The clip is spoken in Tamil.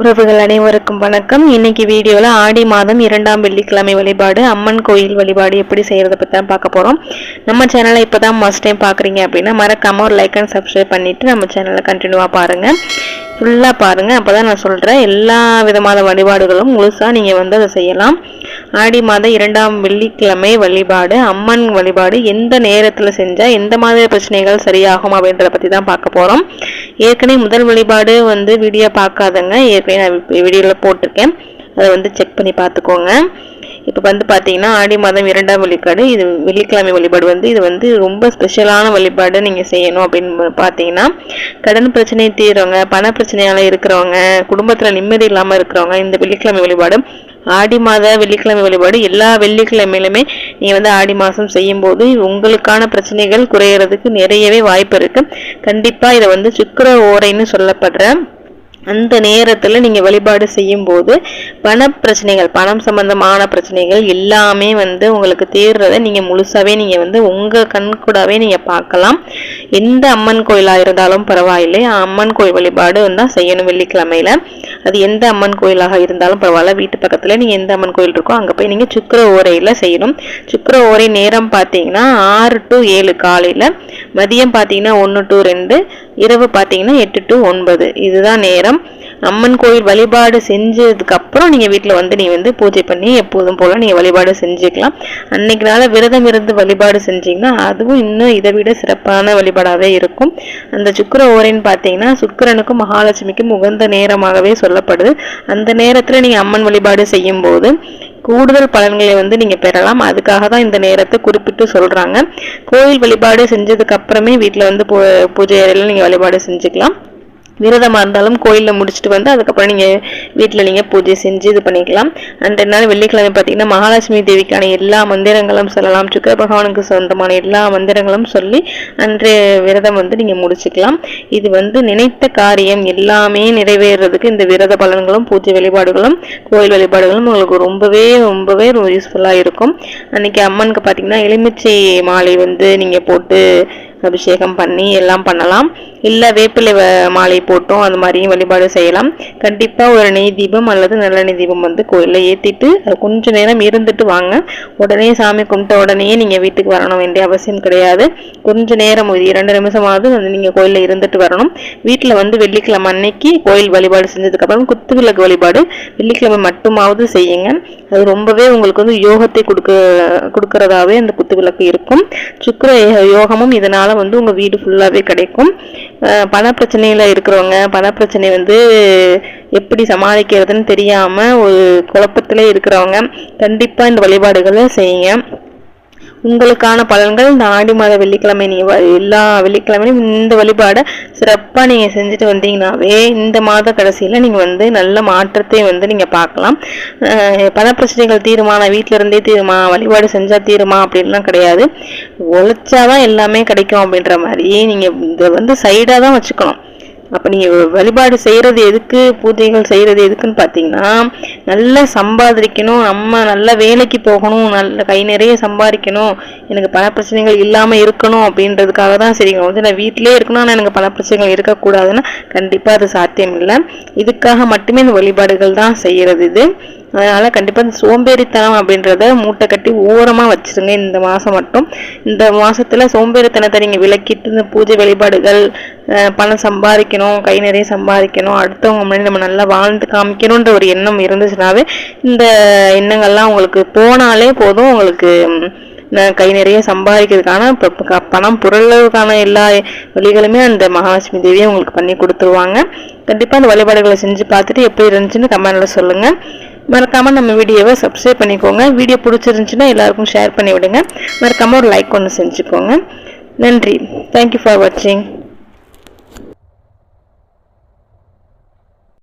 உறவுகள் அனைவருக்கும் வணக்கம். இன்னைக்கு வீடியோவில் ஆடி மாதம் இரண்டாம் வெள்ளிக்கிழமை வழிபாடு அம்மன் கோயில் வழிபாடு எப்படி செய்கிறத பற்றி தான் பார்க்க போகிறோம் நம்ம சேனலை இப்போ தான் ஃபஸ்ட் டைம் பார்க்குறீங்க அப்படின்னா மறக்காமல் ஒரு லைக் அண்ட் சப்ஸ்கிரைப் பண்ணிவிட்டு நம்ம சேனலை கண்டினியூவாக பாருங்கள் ஃபுல்லாக பாருங்கள் அப்போ தான் நான் சொல்கிறேன் எல்லா விதமான வழிபாடுகளும் முழுசாக நீங்கள் வந்து அதை செய்யலாம். ஆடி மாதம் இரண்டாம் வெள்ளிக்கிழமை வழிபாடு. அம்மன் வழிபாடு எந்த நேரத்தில் செஞ்சால் எந்த மாதிரி பிரச்சனைகள் சரியாகும் அப்படின்றத பற்றி தான் பார்க்க போகிறோம் ஏற்கனவே முதல் வழிபாடு வந்து வீடியோ பார்க்காதங்க. ஏற்கனவே நான் வீடியோவில் போட்டிருக்கேன். அதை வந்து செக் பண்ணி பார்த்துக்கோங்க. இப்போ வந்து பார்த்தீங்கன்னா ஆடி மாதம் இரண்டாம் வழிபாடு இது வெள்ளிக்கிழமை வழிபாடு வந்து இது வந்து ரொம்ப ஸ்பெஷலான வழிபாடு நீங்கள் செய்யணும் அப்படின்னு பார்த்தீங்கன்னா கடன் பிரச்சனை தீர்றவங்க பண பிரச்சனையால் இருக்கிறவங்க குடும்பத்தில் நிம்மதி இல்லாமல் இருக்கிறவங்க இந்த வெள்ளிக்கிழமை வழிபாடு ஆடி மாத வெள்ளிக்கிழமை வழிபாடு எல்லா வெள்ளிக்கிழமையிலுமே நீங்கள் வந்து ஆடி மாதம் செய்யும்போது உங்களுக்கான பிரச்சனைகள் குறையிறதுக்கு நிறையவே வாய்ப்பு இருக்குது கண்டிப்பாக இதை வந்து சுக்கர ஓரைன்னு சொல்லப்படுற அந்த நேரத்தில் நீங்கள் வழிபாடு செய்யும்போது பண பிரச்சனைகள் பணம் சம்பந்தமான பிரச்சனைகள் எல்லாமே வந்து உங்களுக்கு தீர்றதை நீங்கள் முழுசாகவே நீங்கள் வந்து உங்கள் கண் கூடவே நீங்கள் பார்க்கலாம். எந்த அம்மன் கோயிலாக இருந்தாலும் பரவாயில்லை. அம்மன் கோயில் வழிபாடு வந்து செய்யணும் வெள்ளிக்கிழமையில். அது எந்த அம்மன் கோயிலாக இருந்தாலும் பரவாயில்ல. வீட்டு பக்கத்தில் நீங்கள் எந்த அம்மன் கோயில் இருக்கோ அங்கே போய் நீங்கள் சுக்கர ஓரையில் செய்யணும். சுக்கர ஓரை நேரம் பார்த்தீங்கன்னா ஆறு டு ஏழு காலையில். மதியம் பார்த்தீங்கன்னா ஒன்று டு ரெண்டு. இரவு பார்த்தீங்கன்னா எட்டு டு ஒன்பது. இதுதான் நேரம். அம்மன் கோயில் வழிபாடு செஞ்சதுக்கப்புறம் நீங்கள் வீட்டில் வந்து நீ வந்து பூஜை பண்ணி எப்போதும் போல் நீங்கள் வழிபாடு செஞ்சுக்கலாம். அன்னைக்கு நாள் விரதம் இருந்து வழிபாடு செஞ்சீங்கன்னா அதுவும் இன்னும் இதை விட சிறப்பான வழிபாடாகவே இருக்கும். அந்த சுக்கர ஓரைன்னு பார்த்தீங்கன்னா சுக்கரனுக்கும் மகாலட்சுமிக்கும் உகந்த நேரமாகவே சொல்லப்படுது. அந்த நேரத்தில் நீங்கள் அம்மன் வழிபாடு செய்யும் போது கூடுதல் பலன்களை வந்து நீங்கள் பெறலாம். அதுக்காக தான் இந்த நேரத்தை குறிப்பிட்டு சொல்கிறாங்க கோயில் வழிபாடு செஞ்சதுக்கு அப்புறமே வீட்டில் வந்து பூ பூஜை அறையில் நீங்கள் வழிபாடு செஞ்சுக்கலாம். விரதமாக இருந்தாலும் கோயிலில் முடிச்சுட்டு வந்து அதுக்கப்புறம் நீங்கள் வீட்டில் நீங்கள் பூஜை செஞ்சு இது பண்ணிக்கலாம். அண்ட் நாள் வெள்ளிக்கிழமை பார்த்தீங்கன்னா மகாலட்சுமி தேவிக்கான எல்லா மந்திரங்களும் சொல்லலாம். சுக்கர பகவானுக்கு சொந்தமான எல்லா மந்திரங்களும் சொல்லி அன்றைய விரதம் வந்து நீங்கள் முடிச்சுக்கலாம். இது வந்து நினைத்த காரியம் எல்லாமே நிறைவேறதுக்கு இந்த விரத பலன்களும் பூஜை வழிபாடுகளும் கோயில் வழிபாடுகளும் உங்களுக்கு ரொம்பவே ரொம்பவே யூஸ்ஃபுல்லாக இருக்கும். அன்னைக்கு அம்மனுக்கு பார்த்தீங்கன்னா எலுமிச்சை மாலை வந்து நீங்கள் போட்டு அபிஷேகம் பண்ணி எல்லாம் பண்ணலாம். இல்லை வேப்பிலை மாலை போட்டும் அந்த மாதிரியும் வழிபாடு செய்யலாம். கண்டிப்பாக ஒரு நெய் தீபம் அல்லது நல்லெண்ணெய் தீபம் வந்து கோயிலில் ஏற்றிட்டு கொஞ்சம் நேரம் இருந்துட்டு வாங்க. உடனே சாமி கும்பிட்ட உடனே நீங்கள் வீட்டுக்கு வரணும் வேண்டிய அவசியம் கிடையாது. கொஞ்சம் நேரம் ஒரு இரண்டு நிமிஷமாவது வந்து நீங்கள் கோயிலில் இருந்துட்டு வரணும். வீட்டில் வந்து வெள்ளிக்கிழமை அன்னைக்கு கோயில் வழிபாடு செஞ்சதுக்கப்புறம் குத்து விளக்கு வழிபாடு வெள்ளிக்கிழமை மட்டுமாவது செய்யுங்க. அது ரொம்பவே உங்களுக்கு வந்து யோகத்தை கொடுக்க கொடுக்கறதாவே அந்த குத்து விளக்கு இருக்கும். சுக்கர யோகமும் இதனால் அதனால வந்து உங்கள் வீடு ஃபுல்லாகவே கிடைக்கும். பண பிரச்சனையில் இருக்கிறவங்க பண பிரச்சனை வந்து எப்படி சமாளிக்கிறதுன்னு தெரியாமல் ஒரு குழப்பத்திலே இருக்கிறவங்க கண்டிப்பாக இந்த வழிபாடுகளை செய்யுங்க. உங்களுக்கான பலன்கள் இந்த ஆடி மாத வெள்ளிக்கிழமை நீங்கள் எல்லா வெள்ளிக்கிழமையும் இந்த வழிபாடை சிறப்பாக நீங்கள் செஞ்சுட்டு வந்தீங்கன்னாவே இந்த மாத கடைசியில் நீங்கள் வந்து நல்ல மாற்றத்தை வந்து நீங்கள் பார்க்கலாம். பல பிரச்சனைகள் தீருமா? நான் வீட்டில் இருந்தே தீருமா? வழிபாடு செஞ்சால் தீருமா? அப்படின்லாம் கிடையாது. உழைச்சாதான் எல்லாமே கிடைக்கும் அப்படின்ற மாதிரி நீங்கள் இதை வந்து சைடாக தான் வச்சுக்கணும். அப்போ நீங்கள் வழிபாடு செய்கிறது எதுக்கு? பூஜைகள் செய்கிறது எதுக்குன்னு பார்த்தீங்கன்னா நல்லா சம்பாதிக்கணும் நம்ம நல்ல வேலைக்கு போகணும் நல்ல கை நிறைய சம்பாதிக்கணும் எனக்கு பல பிரச்சனைகள் இல்லாமல் இருக்கணும் அப்படின்றதுக்காக தான் சரிங்க வந்து நான் வீட்டிலே இருக்கணும் ஆனால் எனக்கு பல பிரச்சனைகள் இருக்கக்கூடாதுன்னா கண்டிப்பாக அது சாத்தியம் இல்லை இதுக்காக மட்டுமே இந்த வழிபாடுகள் தான் செய்கிறது இது. அதனால் கண்டிப்பாக இந்த சோம்பேறித்தனம் அப்படின்றத மூட்டை கட்டி ஓரமாக வச்சிருங்க. இந்த மாதம் மட்டும். இந்த மாதத்தில் சோம்பேறித்தனத்தை நீங்கள் விளக்கிட்டு இந்த பூஜை வழிபாடுகள் பணம் சம்பாதிக்கணும் கை நிறைய சம்பாதிக்கணும் அடுத்தவங்க முன்னாடி நம்ம நல்லா வாழ்ந்து காமிக்கணுன்ற ஒரு எண்ணம் இருந்துச்சுனாவே இந்த எண்ணங்கள்லாம் உங்களுக்கு போனாலே போதும். உங்களுக்கு கை நிறைய சம்பாதிக்கிறதுக்கான இப்போ பணம் புரளவுக்கான எல்லா வழிகளுமே அந்த மகாலட்சுமி தேவியை உங்களுக்கு பண்ணி கொடுத்துருவாங்க. கண்டிப்பாக அந்த வழிபாடுகளை செஞ்சு பார்த்துட்டு எப்படி இருந்துச்சுன்னு கமெண்டில் சொல்லுங்கள் மறக்காமல் நம்ம வீடியோவை சப்ஸ்கிரைப் பண்ணிக்கோங்க. வீடியோ பிடிச்சிருந்துச்சுன்னா எல்லாருக்கும் ஷேர் பண்ணி விடுங்க மறக்காமல் ஒரு லைக் ஒன்று செஞ்சுக்கோங்க. நன்றி. தேங்க்யூ ஃபார் வாட்சிங்